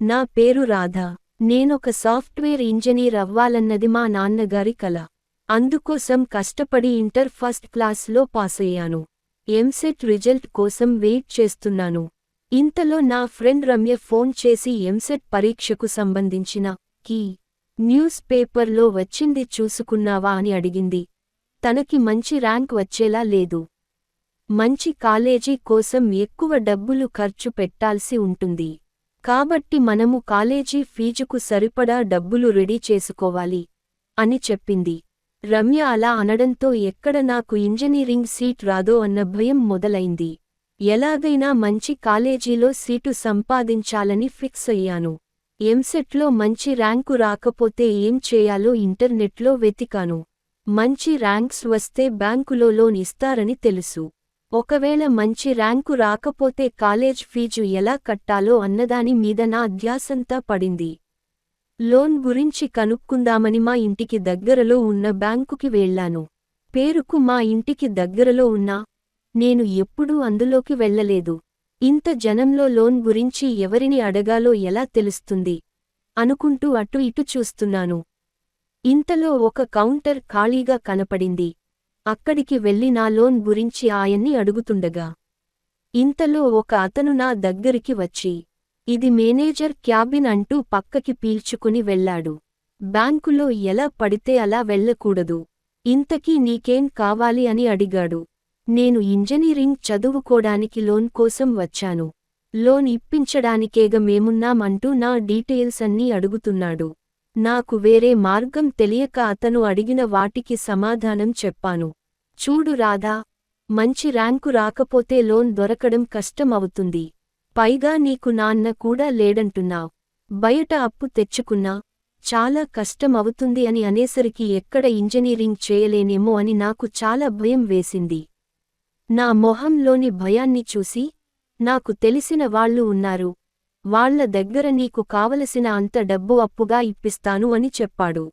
నా పేరు రాధ. నేనొక సాఫ్ట్వేర్ ఇంజనీర్ అవ్వాలన్నది మా నాన్నగారి కల. అందుకోసం కష్టపడి ఇంటర్ ఫస్ట్ క్లాస్లో పాసయ్యాను. ఎంసెట్ రిజల్ట్ కోసం వెయిట్ చేస్తున్నాను. ఇంతలో నా ఫ్రెండ్ రమ్య ఫోన్ చేసి ఎంసెట్ పరీక్షకు సంబంధించిన కీ న్యూస్ పేపర్లో వచ్చింది చూసుకున్నావా అని అడిగింది. తనకి మంచి ర్యాంక్ వచ్చేలా లేదు. మంచి కాలేజీ కోసం ఎక్కువ డబ్బులు ఖర్చు పెట్టాల్సి ఉంటుంది. కాబట్టి మనము కాలేజీ ఫీజుకు సరిపడా డబ్బులు రెడీ చేసుకోవాలి అని చెప్పింది. రమ్య అలా అనడంతో ఎక్కడ నాకు ఇంజనీరింగ్ సీట్ రాదో అన్న భయం మొదలైంది. ఎలాగైనా మంచి కాలేజీలో సీటు సంపాదించాలని ఫిక్స్ అయ్యాను. ఎంసెట్లో మంచి ర్యాంకు రాకపోతే ఏం చేయాలో ఇంటర్నెట్లో వెతికాను. మంచి ర్యాంక్స్ వస్తే బ్యాంకులో లోన్ ఇస్తారని తెలుసు. ఒకవేళ మంచి ర్యాంకు రాకపోతే కాలేజ్ ఫీజు ఎలా కట్టాలో అన్నదాని మీద నా అధ్యాసంతా పడింది. లోన్ గురించి కనుక్కుందామని మా ఇంటికి దగ్గరలో ఉన్న బ్యాంకుకి వెళ్ళాను. పేరుకు మా ఇంటికి దగ్గరలో ఉన్నా నేను ఎప్పుడూ అందులోకి వెళ్ళలేదు. ఇంత జనంలో లోన్ గురించి ఎవరిని అడగాలో ఎలా తెలుస్తుంది? అనుకుంటూ అటు ఇటు చూస్తున్నాను. ఇంతలో ఒక కౌంటర్ ఖాళీగా కనపడింది. అక్కడికి వెళ్ళి నా లోన్ గురించి ఆయన్ని అడుగుతుండగా ఇంతలో ఒక అతను నా దగ్గరికి వచ్చి ఇది మేనేజర్ క్యాబిన్ అంటూ పక్కకి పీల్చుకుని వెళ్ళాడు బ్యాంకులో ఎలా పడితే అలా వెళ్ళకూడదు. ఇంతకీ నీకేం కావాలి అని అడిగాడు. నేను ఇంజనీరింగ్ చదువుకోడానికి లోన్ కోసం వచ్చాను. లోన్ ఇప్పించడానికేగ మేమున్నామంటూ నా డీటెయిల్స్ అన్నీ అడుగుతున్నాడు. నాకు వేరే మార్గం తెలియక అతను అడిగిన వాటికి సమాధానం చెప్పాను. చూడు రాధా మంచి ర్యాంకు రాకపోతే లోన్ దొరకడం కష్టం అవుతుంది పైగా నీకు నాన్న కూడా లేడంటున్నావ్. బయట అప్పు తెచ్చుకున్నా చాలా కష్టం అవుతుంది అని అనేసరికి ఎక్కడ ఇంజనీరింగ్ చేయలేనేమో అని నాకు చాలా భయం వేసింది. నా మొహంలోని భయాన్ని చూసి నాకు తెలిసిన వాళ్ళు ఉన్నారు. వాళ్ళ దగ్గర నీకు కావలసిన అంత డబ్బు అప్పుగా ఇప్పిస్తాను అని చెప్పాడు.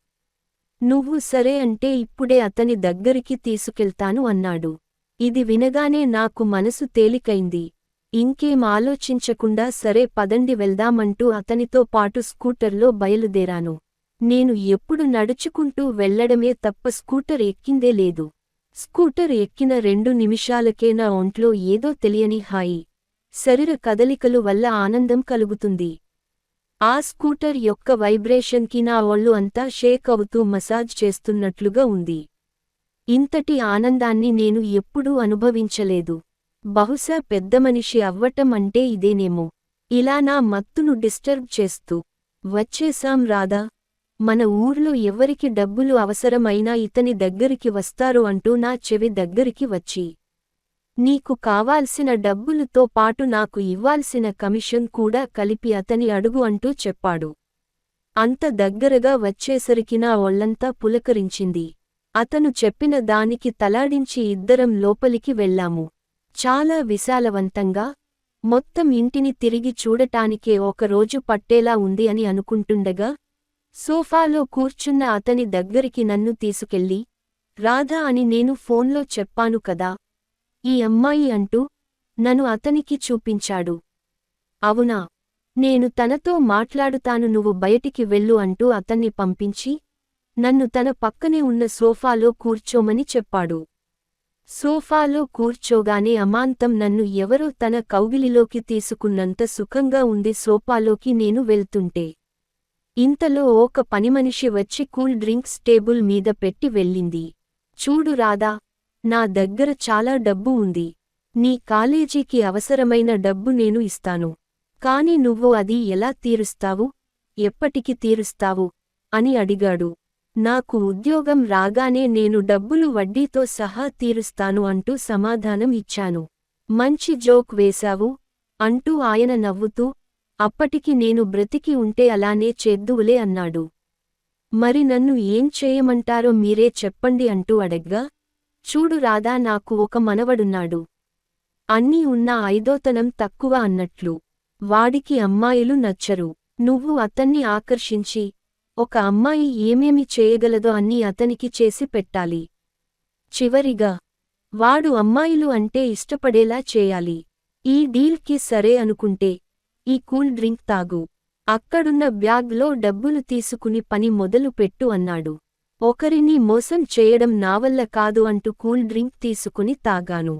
నువ్వు సరే అంటే ఇప్పుడే అతని దగ్గరికి తీసుకెళ్తాను అన్నాడు. ఇది వినగానే నాకు మనసు తేలికైంది. ఇంకేం ఆలోచించకుండా సరే పదండి వెళ్దామంటూ అతనితో పాటు స్కూటర్లో బయలుదేరాను. నేను ఎప్పుడు నడుచుకుంటూ వెళ్ళడమే తప్ప స్కూటర్ ఎక్కిందే లేదు. స్కూటర్ ఎక్కిన రెండు నిమిషాలకే నా ఒంట్లో ఏదో తెలియని హాయి. శరీర కదలికలు వల్ల ఆనందం కలుగుతుంది. ఆ స్కూటర్ యొక్క వైబ్రేషన్కి నా ఒళ్ళు అంతా షేక్ అవుతూ మసాజ్ చేస్తున్నట్లుగా ఉంది. ఇంతటి ఆనందాన్ని నేను ఎప్పుడూ అనుభవించలేదు. బహుశా పెద్దమనిషి అవ్వటం అంటే ఇదేనేమో. ఇలా నా మత్తును డిస్టర్బ్ చేస్తూ వచ్చేశాం రాదా మన ఊర్లో ఎవరికి డబ్బులు అవసరమైనా ఇతని దగ్గరికి వస్తారు అంటూ నా చెవి దగ్గరికి వచ్చి నీకు కావాల్సిన డబ్బులతో పాటు నాకు ఇవ్వాల్సిన కమిషన్ కూడా కలిపి అతని అడుగు అంటూ చెప్పాడు. అంత దగ్గరగా వచ్చేసరికి నా ఒళ్ళంతా పులకరించింది. అతను చెప్పిన దానికి తలాడించి ఇద్దరం లోపలికి వెళ్ళాము. చాలా విశాలవంతంగా మొత్తం ఇంటిని తిరిగి చూడటానికే ఒక రోజు పట్టేలా ఉంది అని అనుకుంటుండగా సోఫాలో కూర్చున్న అతని దగ్గరికి నన్ను తీసుకెళ్ళి రాధా అని నేను ఫోన్లో చెప్పాను కదా ఈ అమ్మాయి అంటూ నన్ను అతనికి చూపించాడు. అవునా? నేను తనతో మాట్లాడుతాను నువ్వు బయటికి వెళ్ళు అంటూ అతన్ని పంపించి నన్ను తన పక్కనే ఉన్న సోఫాలో కూర్చోమని చెప్పాడు. సోఫాలో కూర్చోగానే అమాంతం నన్ను ఎవరో తన కౌగిలిలోకి తీసుకున్నంత సుఖంగా ఉంది సోఫాలోకి నేను వెళ్తుంటే. ఇంతలో ఒక పనిమనిషి వచ్చి కూల్ డ్రింక్స్ టేబుల్ మీద పెట్టి వెళ్ళింది. చూడు రాదా నా దగ్గర చాలా డబ్బు ఉంది. నీ కాలేజీకి అవసరమైన డబ్బు నేను ఇస్తాను. కాని నువ్వు అది ఎలా తీరుస్తావు? ఎప్పటికి తీరుస్తావు? అని అడిగాడు. నాకు ఉద్యోగం రాగానే నేను డబ్బులు వడ్డీతో సహా తీరుస్తాను అంటూ సమాధానం ఇచ్చాను. మంచి జోక్ వేశావు? అంటూ ఆయన నవ్వుతూ అప్పటికి నేను బ్రతికి ఉంటే అలానే చేద్దువులే అన్నాడు. మరి నన్ను ఏం చేయమంటారో మీరే చెప్పండి అంటూ అడగ్గా చూడు రాధా నాకు ఒక మనవడున్నాడు. అన్నీ ఉన్న ఐదోతనం తక్కువ అన్నట్లు. వాడికి అమ్మాయిలు నచ్చరు. నువ్వు అతన్ని ఆకర్షించి ఒక అమ్మాయి ఏమేమి చేయగలదో అన్నీ అతనికి చేసి పెట్టాలి. చివరిగా వాడు అమ్మాయిలు అంటే ఇష్టపడేలా చేయాలి. ఈ డీల్కి సరే అనుకుంటే ఈ కూల్ డ్రింక్ తాగు. అక్కడున్న బ్యాగ్లో డబ్బులు తీసుకుని పని మొదలు పెట్టు అన్నాడు. ఒకరిని మోసం చేయడం నావల్ల కాదు అంటూ కూల్ డ్రింక్ తీసుకుని తాగాను.